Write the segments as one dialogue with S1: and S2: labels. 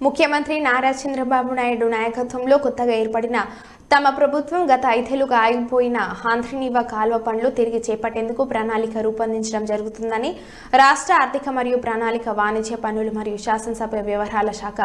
S1: ముఖ్యమంత్రి నారా చంద్రబాబు నాయుడు నాయకత్వంలో కొత్తగా ఏర్పడిన తమ ప్రభుత్వం గత ఐదేళ్ళుగా ఆగిపోయిన ఆంధ్రనీవ కాల్వ పనులు తిరిగి చేపట్టేందుకు ప్రణాళిక రూపొందించడం జరుగుతుందని రాష్ట్ర ఆర్థిక మరియు ప్రణాళిక వాణిజ్య పనులు మరియు శాసనసభ వ్యవహారాల శాఖ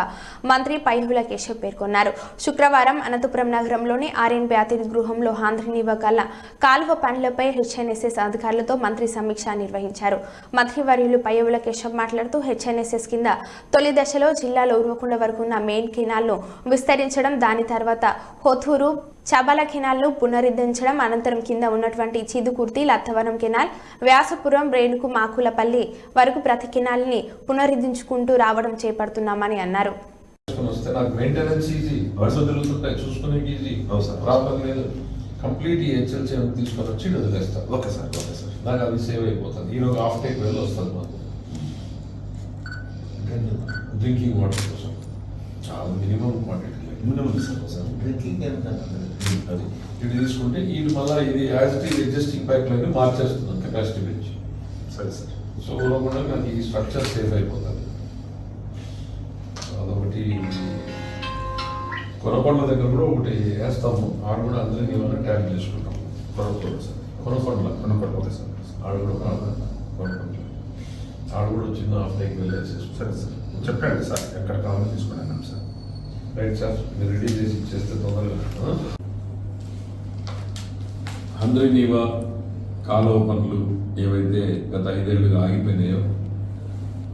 S1: మంత్రి పైహుల కేశవ్ పేర్కొన్నారు. శుక్రవారం అనంతపురం నగరంలోని ఆర్ఎన్బి అతిథి గృహంలో ఆంధ్రనీవ కల కాలువ పనులపై హెచ్ఎన్ఎస్ఎస్ అధికారులతో మంత్రి సమీక్ష నిర్వహించారు. మంత్రివర్యులు పైహుల కేశవ్ మాట్లాడుతూ హెచ్ఎన్ఎస్ఎస్ కింద తొలి దశలో జిల్లాలో ఉరవకుండా వరకు ఉన్న మెయిన్ కెనాల్ను విస్తరించడం దాని తర్వాత హోథూరు చబల కెనాల్ను పునరుద్ధరించడం అనంతరం కింద ఉన్నటువంటి చిదుకుర్తి లత్తవరం కెనాల్ వ్యాసపురం రేణుకు మాకులపల్లి వరకు ప్రతి కెనాల్ని పునరుద్ధరించుకుంటూ రావడం చేపడుతున్నామని అన్నారు.
S2: కంప్లీట్ ఈ హెచ్ఎల్సీ తీసుకొని వచ్చి వదిలేస్తాను
S3: ఓకే సార్ ఓకే సార్
S2: నాకు అది సేవ్ అయిపోతుంది. ఈ రోజు హాఫ్ టేక్ వెళ్ళి వస్తుంది మాకు. డ్రింకింగ్ వాటర్ కోసం. చాలా మినిమం క్వాంటిటీ అది ఇది తీసుకుంటే ఇది మళ్ళీ ఇది as it is adjusting pipeline మార్చేస్తున్నాం capacity పెంచి
S3: సరే సార్.
S2: సో కూడా నాకు ఈ స్ట్రక్చర్ సేఫ్ అయిపోతుంది. అదొకటి కొనకొండ దగ్గర కూడా ఒకటి వేస్తాము. ఆడ కూడా అందరినీ ఏమైనా ట్యాగ్ చేసుకుంటాం.
S3: కొనుక్కోండి సార్.
S2: కొనకొండ
S3: కొనుక్కోండి ఓకే సార్.
S2: ఆడ కూడా కొనకొండ ఆడ కూడా చిన్న హాఫ్ టైక్ వెళ్ళేసేసుకుంటాం
S3: సరే సార్. చెప్పండి సార్. ఎక్కడ కావాలో తీసుకున్నాను సార్.
S2: రైట్ సార్ మీరు రెడీ చేసి ఇచ్చేస్తే తొందరగా. హంద్రీనీవా కాలువ పనులు ఏవైతే గత ఐదేళ్ళుగా ఆగిపోయినాయో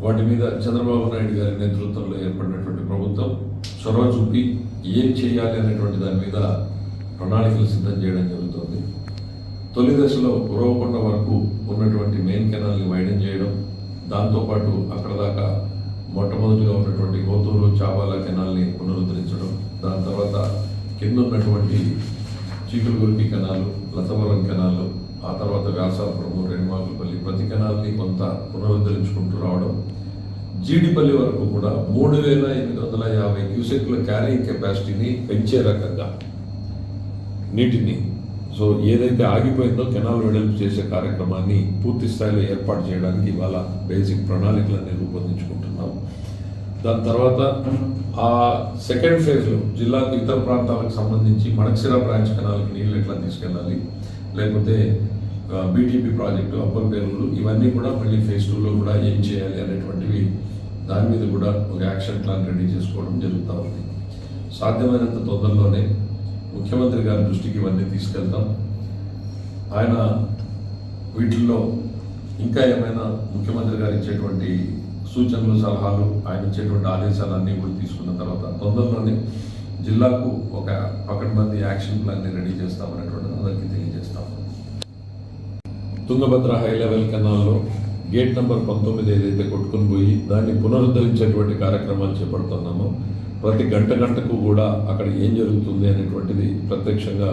S2: వాటి మీద చంద్రబాబు నాయుడు గారి నేతృత్వంలో ఏర్పడినటువంటి ప్రభుత్వం చొరవ చూపి ఏం చేయాలి అనేటువంటి దాని మీద ప్రణాళికలు సిద్ధం చేయడం జరుగుతుంది. తొలి దశలో ఉరవకొండ వరకు ఉన్నటువంటి మెయిన్ కెనాల్ని వైడం చేయడం దాంతోపాటు అక్కడ దాకా కింద ఉన్నటువంటి చీకులగురికి కణాలు లతవరం కణాలు ఆ తర్వాత వ్యాసాపురము రెండుమాకులపల్లి ప్రతి కణాలని కొంత పునరుద్ధరించుకుంటూ రావడం జీడిపల్లి వరకు కూడా మూడు వేల ఎనిమిది వందల యాభై క్యూసెక్ల క్యారింగ్ కెపాసిటీని పెంచే రకంగా నీటిని. సో ఏదైతే ఆగిపోయిందో కెనాల్ వెడల్పు చేసే కార్యక్రమాన్ని పూర్తి స్థాయిలో ఏర్పాటు చేయడానికి ఇవాళ బేసిక్ ప్రణాళికలన్నీ రూపొందించుకుంటున్నాం దాని తర్వాత ఆ సెకండ్ ఫేజ్లో జిల్లాకు ఇతర ప్రాంతాలకు సంబంధించి మణక్షిర బ్రాంచ్ కెనాల్కి నీళ్ళు ఎట్లా తీసుకెళ్ళాలి? లేకపోతే బీటీపీ ప్రాజెక్టు అప్పర్ పేరులు ఇవన్నీ కూడా మళ్ళీ ఫేజ్ టూలో కూడా ఏం చేయాలి అనేటువంటివి దాని మీద కూడా ఒక యాక్షన్ ప్లాన్ రెడీ చేసుకోవడం జరుగుతూ ఉంది. సాధ్యమైనంత తొందరలోనే ముఖ్యమంత్రి గారి దృష్టికి ఇవన్నీ తీసుకెళ్తాం. ఆయన వీటిల్లో ఇంకా ఏమైనా ముఖ్యమంత్రి గారు ఇచ్చేటువంటి సూచనలు సలహాలు ఆయన ఇచ్చేటువంటి ఆదేశాలన్నీ కూడా తీసుకున్న తర్వాత తొందరలోనే జిల్లాకు ఒక పకడ్బందీ యాక్షన్ ప్లాన్ని రెడీ చేస్తామనేటువంటిది అందరికీ తెలియజేస్తాం. తుంగభద్ర హై లెవెల్ కెనాల్లో గేట్ నెంబర్ పంతొమ్మిది ఏదైతే కొట్టుకుని పోయి దాన్ని పునరుద్ధరించేటువంటి కార్యక్రమాలు చేపడుతున్నామో ప్రతి గంట గంటకు కూడా అక్కడ ఏం జరుగుతుంది అనేటువంటిది ప్రత్యక్షంగా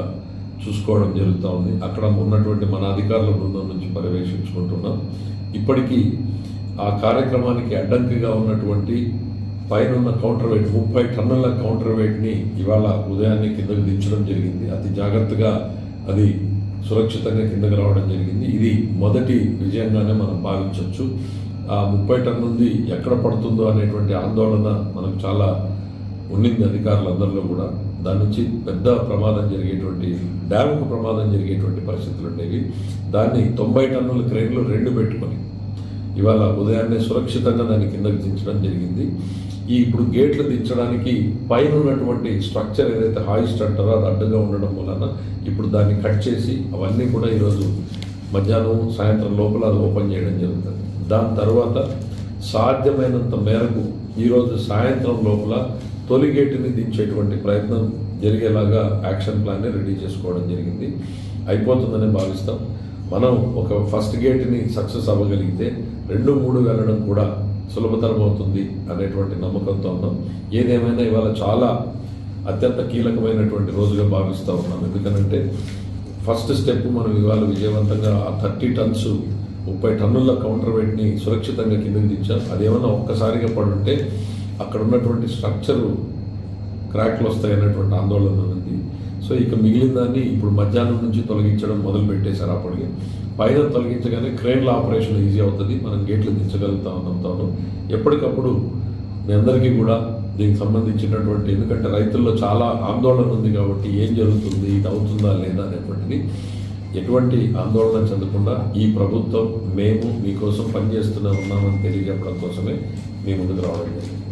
S2: చూసుకోవడం జరుగుతూ ఉంది. అక్కడ ఉన్నటువంటి మన అధికారుల బృందం నుంచి పర్యవేక్షించుకుంటున్నాం. ఇప్పటికీ ఆ కార్యక్రమానికి అడ్డంకిగా ఉన్నటువంటి పైన కౌంటర్ వెయిట్ ముప్పై టన్నుల కౌంటర్ వెయిట్ని ఇవాళ ఉదయాన్నే కిందకు దించడం జరిగింది. అతి జాగ్రత్తగా అది సురక్షితంగా కిందకు రావడం జరిగింది. ఇది మొదటి విజయంగానే మనం భావించవచ్చు. ఆ ముప్పై టన్నుంది ఎక్కడ పడుతుందో అనేటువంటి ఆందోళన మనకు చాలా ఉండింది అధికారులందరిలో కూడా. దాని నుంచి పెద్ద ప్రమాదం జరిగేటువంటి డ్యాముకు ప్రమాదం జరిగేటువంటి పరిస్థితులు ఉండేవి దాన్ని తొంభై టన్నుల క్రెయిన్లు రెండు పెట్టుకొని ఇవాళ ఉదయాన్నే సురక్షితంగా దాన్ని కిందకి దించడం జరిగింది. ఈ ఇప్పుడు గేట్లు దించడానికి పైన ఉన్నటువంటి స్ట్రక్చర్ ఏదైతే హాయిస్ట్ అంటారో అది అడ్డుగా ఉండడం వలన ఇప్పుడు దాన్ని కట్ చేసి అవన్నీ కూడా ఈరోజు మధ్యాహ్నం సాయంత్రం లోపల అది ఓపెన్ చేయడం జరుగుతుంది. దాని తర్వాత సాధ్యమైనంత మేరకు ఈరోజు సాయంత్రం లోపల తొలి గేటుని దించేటువంటి ప్రయత్నం జరిగేలాగా యాక్షన్ ప్లాన్ని రెడీ చేసుకోవడం జరిగింది. అయిపోతుందని భావిస్తాం. మనం ఒక ఫస్ట్ గేట్ని సక్సెస్ అవ్వగలిగితే రెండు మూడు వెళ్ళడం కూడా సులభతరం అవుతుంది అనేటువంటి నమ్మకంతో ఉన్నాం. ఏదేమైనా ఇవాళ చాలా అత్యంత కీలకమైనటువంటి రోజుగా భావిస్తూ ఉన్నాం. ఎందుకనంటే ఫస్ట్ స్టెప్ మనం ఇవాళ విజయవంతంగా ఆ థర్టీ టన్స్ ముప్పై టన్నుల కౌంటర్ వెయిట్ని సురక్షితంగా కిందకి దించాం. అదేమన్నా ఒక్కసారిగా పడుంటే అక్కడ ఉన్నటువంటి స్ట్రక్చరు క్రాక్లు వస్తాయి అనేటువంటి ఆందోళన ఉంది. సో ఇక మిగిలిన దాన్ని ఇప్పుడు మధ్యాహ్నం నుంచి తొలగించడం మొదలు పెట్టేశారు అప్పటికి. పైన తొలగించగానే క్రేన్ల ఆపరేషన్ ఈజీ అవుతుంది మనం గేట్లు దించగలుగుతా ఉన్నాం ఎప్పటికప్పుడు మీ అందరికీ కూడా దీనికి సంబంధించినటువంటి ఎందుకంటే రైతుల్లో చాలా ఆందోళన ఉంది కాబట్టి ఏం జరుగుతుంది ఇది అవుతుందా లేదా అనేటువంటిది ఎటువంటి ఆందోళన చెందకుండా ఈ ప్రభుత్వం మేము మీకోసం పనిచేస్తూనే ఉన్నామని తెలియజెప్పడం కోసమే మీ ముందుకు రావడం జరిగింది.